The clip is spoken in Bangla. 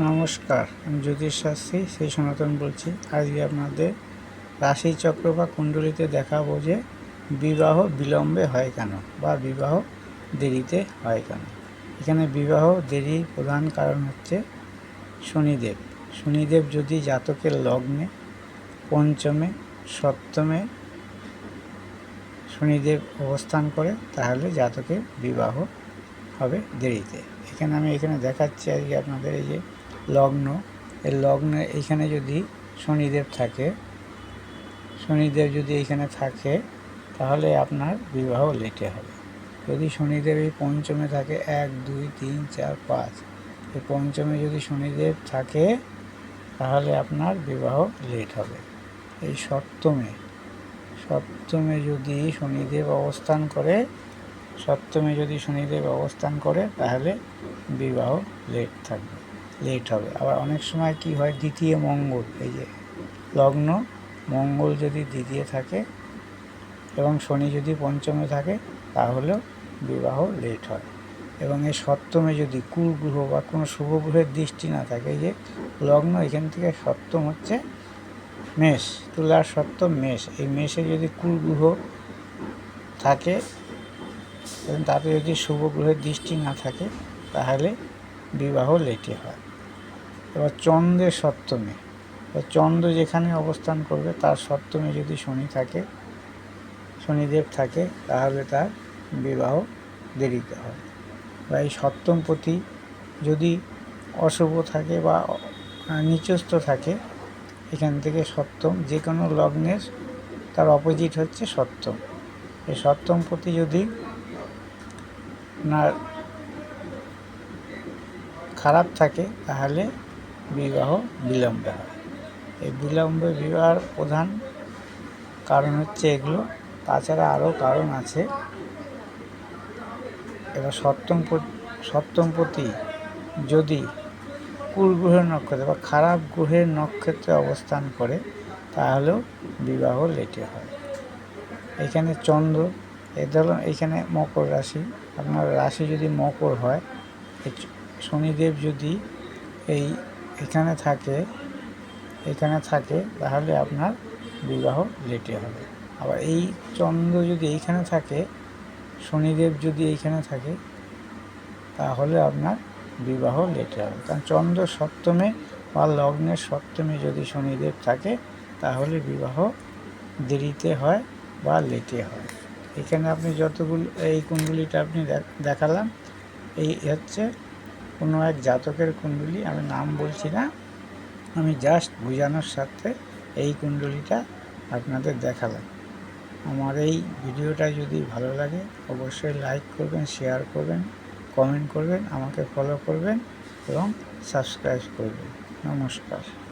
নমস্কার, আমি জ্যোতিষ শাস্ত্রী সেই সনাতন বলছি। আজকে আপনাদের রাশিচক্র বা কুণ্ডলিতে দেখাবো যে বিবাহ বিলম্বে হয় কেন বা বিবাহ দেরিতে হয় কেন। এখানে বিবাহ দেরির প্রধান কারণ হচ্ছে শনিদেব। শনিদেব যদি জাতকের লগ্নে পঞ্চমে, সপ্তমে শনিদেব অবস্থান করে, তাহলে জাতকের বিবাহ হবে দেরিতে। এখানে আমি এখানে দেখাচ্ছি আজকে আপনাদের এই যে লগ্ন। এই লগ্নে এইখানে যদি শনিদেব থাকে, শনিদেব যদি এইখানে থাকে, তাহলে আপনার বিবাহ লেটে হবে। যদি শনিদেব এই পঞ্চমে থাকে, এক, দুই, তিন, চার, পাঁচ, এই পঞ্চমে যদি শনিদেব থাকে, তাহলে আপনার বিবাহ লেট হবে। এই সপ্তমে সপ্তমে যদি শনিদেব অবস্থান করে, সপ্তমে যদি শনিদেব অবস্থান করে, তাহলে বিবাহ লেট থাকবে। লেট হবে। আবার অনেক সময় কি হয়, দ্বিতীয় মঙ্গল, এই যে লগ্ন, মঙ্গল যদি দ্বিতীয় থাকে এবং শনি যদি পঞ্চমে থাকে, তাহলেও বিবাহ লেট হয়। এবং এই সপ্তমে যদি কুল গ্রহ বা কোনো শুভ গ্রহের দৃষ্টি না থাকে, এই যে লগ্ন, এখান থেকে সপ্তম হচ্ছে মেষ তুলার সপ্তম মেষ। এই মেষে যদি কুল গ্রহ থাকে এবং তাতে যদি শুভ গ্রহের দৃষ্টি না থাকে, তাহলে বিবাহ লেটে হয়। এবার চন্দ্রের সপ্তমে। চন্দ্র যেখানে অবস্থান করবে, তার সপ্তমে যদি শনি থাকে, শনিদেব থাকে, তাহলে তার বিবাহ দেরিতে হয়। বা এই সপ্তম প্রতি যদি অশুভ থাকে বা নিচস্থ থাকে, এখান থেকে সপ্তম যে কোনো লগ্নের তার অপোজিট হচ্ছে সপ্তম। এই সপ্তম প্রতি যদি আপনার খারাপ থাকে, তাহলে বিবাহ বিলম্বে হয়। এই বিলম্বে বিবাহের প্রধান কারণ হচ্ছে এগুলো। তাছাড়া আরও কারণ আছে। এবার সপ্তম সপ্তম প্রতি যদি কুল গ্রহের নক্ষত্রে বা খারাপ গ্রহের নক্ষত্রে অবস্থান করে, তাহলেও বিবাহ লেটে হয়। এখানে চন্দ্র, এ ধরুন এইখানে মকর রাশি। আপনার রাশি যদি মকর হয় শনিদেব যদি এই এখানে থাকে এখানে থাকে, তাহলে আপনার বিবাহ লেটে হবে। আবার এই চন্দ্র যদি এইখানে থাকে, শনিদেব যদি এইখানে থাকে, তাহলে আপনার বিবাহ লেটে হবে। কারণ চন্দ্র সপ্তমে বা লগ্নের সপ্তমে যদি শনিদেব থাকে, তাহলে বিবাহ দেরিতে হয় বা লেটে হয়। এখানে আপনি যতগুলো, এই কুণ্ডলিটা আপনি দেখালাম, এই হচ্ছে কোনো এক জাতকের কুণ্ডলী, আমি নাম বলছি না। আমি জাস্ট বোঝানোর সাথে এই কুণ্ডলিটা আপনাদের দেখালাম। আমার এই ভিডিওটা যদি ভালো লাগে, অবশ্যই লাইক করবেন শেয়ার করবেন কমেন্ট করবেন, আমাকে ফলো করবেন এবং সাবস্ক্রাইব করবেন। নমস্কার।